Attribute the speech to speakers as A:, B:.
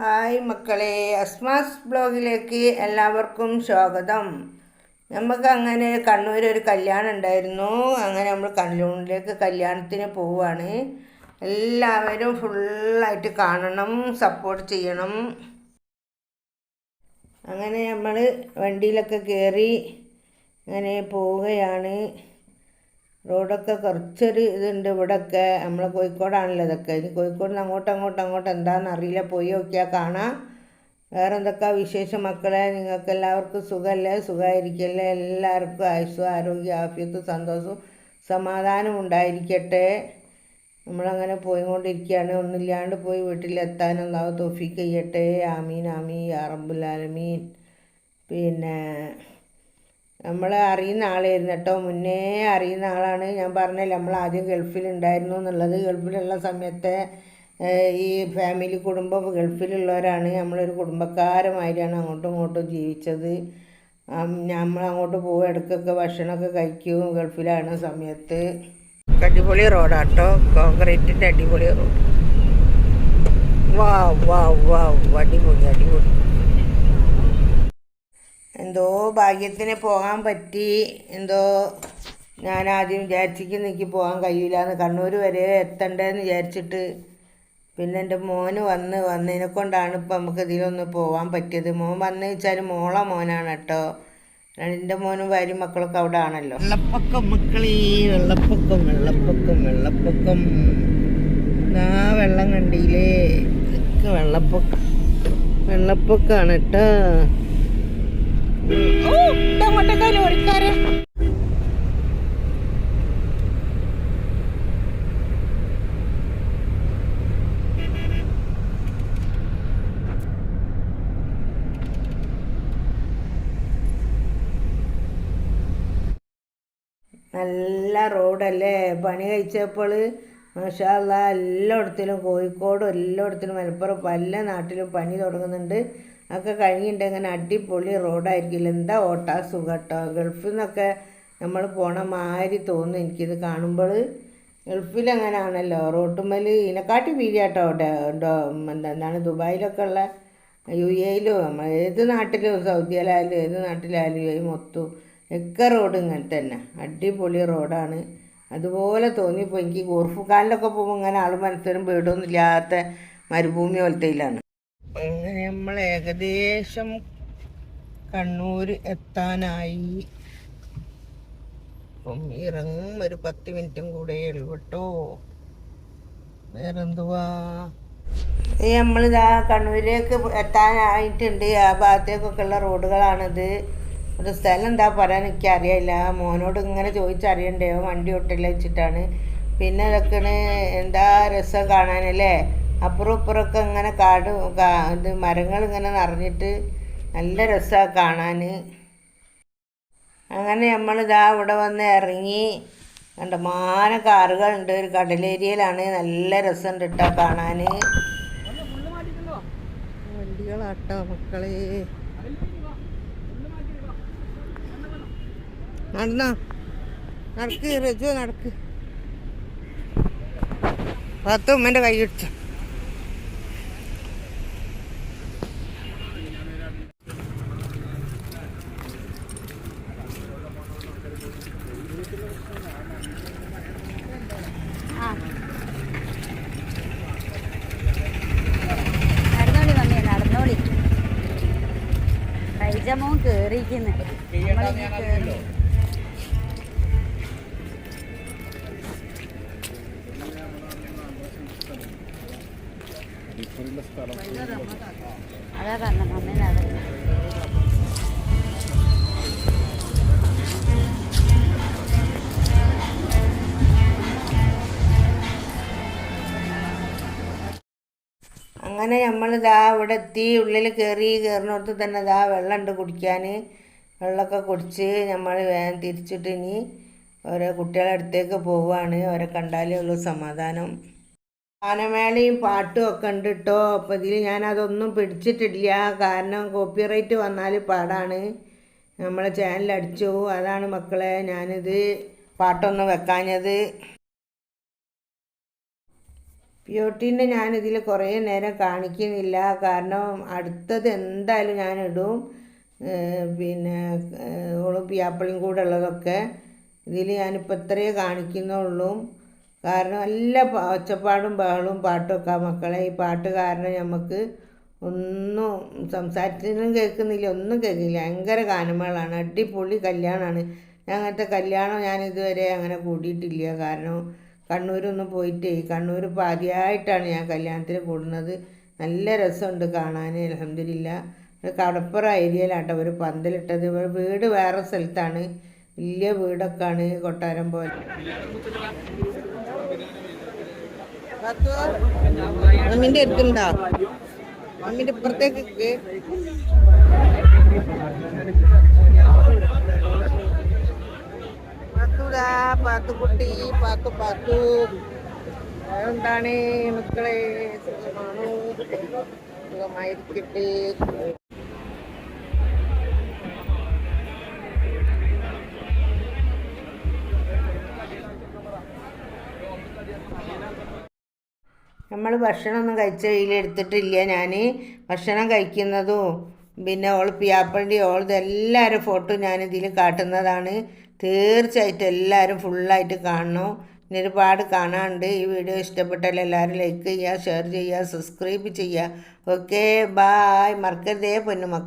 A: Hi മക്കളെ അസ്മാസ് ബ്ലോഗിലേക്ക് എല്ലാവർക്കും സ്വാഗതം. നമുക്ക് അങ്ങനെ കണ്ണൂർ ഒരു കല്യാണം ഉണ്ടായിരുന്നു അങ്ങനെ നമ്മൾ കണ്ണൂരിലേക്ക് കല്യാണത്തിന് പോവുകയാണ് എല്ലാവരും ഫുള്ളായിട്ട് കാണണം സപ്പോർട്ട് ചെയ്യണം. അങ്ങനെ നമ്മൾ വണ്ടിയിലൊക്കെ കയറി അങ്ങനെ പോവുകയാണ്. റോഡൊക്കെ കുറച്ചൊരു ഇതുണ്ട് ഇവിടെയൊക്കെ നമ്മൾ കോഴിക്കോടാണല്ലോ ഇതൊക്കെ. ഇനി കോഴിക്കോട് നിന്ന് അങ്ങോട്ട് അങ്ങോട്ട് അങ്ങോട്ട് എന്താണെന്ന് അറിയില്ല. പോയി നോക്കിയാൽ കാണാം. വേറെ എന്തൊക്കെ വിശേഷം മക്കളെ? നിങ്ങൾക്ക് എല്ലാവർക്കും സുഖമല്ലേ സുഖമായിരിക്കല്ലേ എല്ലാവർക്കും ആയുസ്സും ആരോഗ്യ ആഫ്യത്തും സന്തോഷവും സമാധാനം ഉണ്ടായിരിക്കട്ടെ. നമ്മളങ്ങനെ പോയിക്കൊണ്ടിരിക്കുകയാണ്. ഒന്നില്ലാണ്ട് പോയി വീട്ടിലെത്താൻ അള്ളാഹു തോഫിക്ക് ചെയ്യട്ടെ. ആമീൻ ആമീൻ അറബുലാലമീൻ പിന്നെ നമ്മൾ അറിയുന്ന ആളായിരുന്നു കേട്ടോ. മുന്നേ അറിയുന്ന ആളാണ്. ഞാൻ പറഞ്ഞില്ല നമ്മൾ ആദ്യം ഗൾഫിലുണ്ടായിരുന്നു എന്നുള്ളത്. ഗൾഫിലുള്ള സമയത്തെ ഈ ഫാമിലി കുടുംബം ഗൾഫിലുള്ളവരാണ്. നമ്മളൊരു കുടുംബക്കാരമായിട്ടാണ് അങ്ങോട്ടും ഇങ്ങോട്ടും ജീവിച്ചത്. നമ്മൾ അങ്ങോട്ട് പോകും ഇടയ്ക്കൊക്കെ ഭക്ഷണമൊക്കെ കഴിക്കും ഗൾഫിലാണ് സമയത്ത്. അടിപൊളി റോഡാട്ടോ. കോൺക്രീറ്റിന്റെ അടിപൊളി റോഡ്. വാ വാ വാ. അടിപൊളി അടിപൊളി. എന്തോ ഭാഗ്യത്തിന് പോകാൻ പറ്റി. എന്തോ ഞാൻ ആദ്യം വിചാരിച്ചിക്ക് എനിക്ക് പോകാൻ കഴിയില്ല എന്ന് കണ്ണൂർ വരെ എത്തണ്ടേന്ന് വിചാരിച്ചിട്ട് പിന്നെ എന്റെ മോന് വന്ന് വന്നതിനെ കൊണ്ടാണ് ഇപ്പം നമുക്ക് ഇതിലൊന്ന് പോകാൻ പറ്റിയത്. മോൻ വന്നു വെച്ചാൽ മോളെ മോനാണ് കേട്ടോ. എന്റെ മോനും ഭാര്യയും മക്കളൊക്കെ അവിടെ ആണല്ലോ. വെള്ളപ്പൊക്കം മക്കളീ വെള്ളപ്പൊക്കം വെള്ളപ്പൊക്കം വെള്ളപ്പൊക്കം. ആ വെള്ളം കണ്ടില്ലേ? വെള്ളപ്പൊക്കം വെള്ളപ്പൊക്കമാണ് കേട്ടോ. ഓ നല്ല റോഡല്ലേ? പണി കഴിച്ചപ്പോൾ മാഷാല്ല എല്ലായിടത്തിലും കോഴിക്കോടും എല്ലായിടത്തിലും മലപ്പുറം പല നാട്ടിലും പണി തുടങ്ങുന്നുണ്ട്. അതൊക്കെ കഴിഞ്ഞിട്ട് അങ്ങനെ അടിപൊളി റോഡായിരിക്കില്ല എന്താ ഓട്ടാ? സുഖം കേട്ടോ ഗൾഫിൽ നിന്നൊക്കെ നമ്മൾ പോണ മാതിരി തോന്നും എനിക്കിത് കാണുമ്പോൾ. ഗൾഫിൽ അങ്ങനെയാണല്ലോ റോട്ടുമ്മൽ ഇതിനെക്കാട്ടി ഉണ്ടോ എന്താണ് ദുബായിലൊക്കെ ഉള്ള യു എയിലും നമ്മൾ ഏത് നാട്ടിലും സൗദിയിലായാലും ഏത് നാട്ടിലായാലും മൊത്തം ഒക്കെ റോഡ് ഇങ്ങനെ തന്നെ അടിപൊളി റോഡാണ്. അതുപോലെ തോന്നിയപ്പോൾ എനിക്ക് ഗോർഫുക്കാലിലൊക്കെ പോകുമ്പോൾ ഇങ്ങനെ ആൾ മനസ്സിലും വീടൊന്നും ഇല്ലാത്ത മരുഭൂമി പോലത്തെയിലാണ്. അങ്ങനെ നമ്മൾ ഏകദേശം കണ്ണൂർ എത്താനായി? അപ്പം ഇറങ്ങും ഒരു പത്ത് മിനിറ്റും കൂടെ ഉള്ളൂ കേട്ടോ. വേറെന്തുവാ? ഈ നമ്മളിതാ കണ്ണൂരിലേക്ക് എത്താനായിട്ടുണ്ട്. ആ ഭാഗത്തേക്കൊക്കെ ഉള്ള റോഡുകളാണിത്. ഒരു സ്ഥലം എന്താ പറയാൻ എനിക്ക് അറിയില്ല മോനോട് ഇങ്ങനെ ചോദിച്ചറിയണ്ടേ. വണ്ടി ഒട്ടില്ല വെച്ചിട്ടാണ്. പിന്നെ ഇതൊക്കെയാണ് എന്താ രസം കാണാനല്ലേ? അപ്പുറം ഇപ്പുറമൊക്കെ ഇങ്ങനെ കാട് കാ- ഇത് മരങ്ങൾ ഇങ്ങനെ നിറഞ്ഞിട്ട് നല്ല രസമാണ് കാണാൻ അങ്ങനെ നമ്മളിതാ ഇവിടെ വന്ന് ഇറങ്ങി. കണ്ടമാന കാറുകളുണ്ട് ഒരു കടലേരിയയിലാണ്. നല്ല രസമുണ്ട് കേട്ടോ കാണാൻ വണ്ടികളാട്ടോ മക്കളെ. നടന്നോ. നടക്ക് റജു നടക്ക്. പത്ത് ഉമ്മന്റെ കൈ പിടിച്ചു
B: നടന്നോളി കൈജമോ കേറിയിരിക്കുന്നു. നമ്മളിങ്ങനെ കേറിയിരിക്കുന്നു
A: അങ്ങനെ നമ്മൾ ഇതാ ഇവിടെ എത്തി. ഉള്ളിൽ കയറി കയറിനോടത്ത് തന്നെ ഇതാ വെള്ളമുണ്ട് കുടിക്കാൻ വെള്ളമൊക്കെ കുടിച്ച് നമ്മൾ വേഗം തിരിച്ചിട്ട് ഇനി ഓരോ കുട്ടികളുടെ അടുത്തേക്ക് പോവുകയാണ് അവരെ കണ്ടാലേ ഉള്ളൂ സമാധാനം. ഗാനമേളയും പാട്ടും ഒക്കെ ഉണ്ട് കേട്ടോ അപ്പോൾ ഇതിൽ ഞാനതൊന്നും പിടിച്ചിട്ടില്ല. കാരണം കോപ്പിറൈറ്റ് വന്നാൽ പാടാണ്. നമ്മളെ ചാനൽ അടിച്ചു. അതാണ് മക്കളെ ഞാനിത് പാട്ടൊന്നും വെക്കാഞ്ഞത്. പ്യൂട്ടീന്റെ ഞാനിതിൽ കുറേ നേരം കാണിക്കുന്നില്ല. കാരണം അടുത്തത് എന്തായാലും ഞാനിടും. പിന്നെ ഓളും പിയാപ്പിളിയും കൂടെ ഉള്ളതൊക്കെ ഇതിൽ ഞാനിപ്പോൾ ഇത്രയേ കാണിക്കുന്നുള്ളൂ. കാരണം നല്ല ഒച്ചപ്പാടും ബഹളവും പാട്ടൊക്കെ ആ മക്കളെ ഈ പാട്ട് കാരണം നമുക്ക് ഒന്നും സംസാരത്തിനും കേൾക്കുന്നില്ല ഒന്നും കേൾക്കില്ല ഭയങ്കര ഗാനമേളാണ് അടിപൊളി കല്യാണമാണ് ഞാൻ അങ്ങനത്തെ കല്യാണം ഞാൻ ഇതുവരെ അങ്ങനെ കൂടിയിട്ടില്ല. കാരണം കണ്ണൂരൊന്നും പോയിട്ടേ കണ്ണൂർ ഇപ്പോൾ ആദ്യമായിട്ടാണ് ഞാൻ കല്യാണത്തിന് കൂടുന്നത്. നല്ല രസമുണ്ട് കാണാൻ അലഹമില്ല കടപ്പുറ ഏരിയയിലാട്ടോ ഒരു പന്തലിട്ടത്. വീട് വേറെ സ്ഥലത്താണ്. വലിയ വീടൊക്കെയാണ് കൊട്ടാരം പോലെ. മമ്മിൻ്റെ അടുത്തുണ്ടോ മമ്മിൻ്റെ ഇപ്പുറത്തേക്ക് നിക്ക്. പാത്തുടാ പാത്തുക്കുട്ടി പാത്തു പാത്തു എന്താണ് മക്കളെ സുഖമാണോ സുഖമായിരിക്കട്ടെ നമ്മൾ ഭക്ഷണമൊന്നും കഴിച്ച കയ്യിലെടുത്തിട്ടില്ല ഞാൻ ഭക്ഷണം കഴിക്കുന്നതും പിന്നെ ഓൾ പിയാപ്പണ്ടി ഓൾ എല്ലാവരും ഫോട്ടോ ഞാൻ ഇതിൽ കാട്ടുന്നതാണ്. തീർച്ചയായിട്ടും എല്ലാവരും ഫുള്ളായിട്ട് കാണണം. ഇനി ഒരുപാട് കാണാനുണ്ട്. ഈ വീഡിയോ ഇഷ്ടപ്പെട്ടാൽ എല്ലാവരും ലൈക്ക് ചെയ്യുക ഷെയർ ചെയ്യുക സബ്സ്ക്രൈബ് ചെയ്യുക. ഓക്കെ ബായ് മറക്കരുതേ പൊന്നു മക്കൾ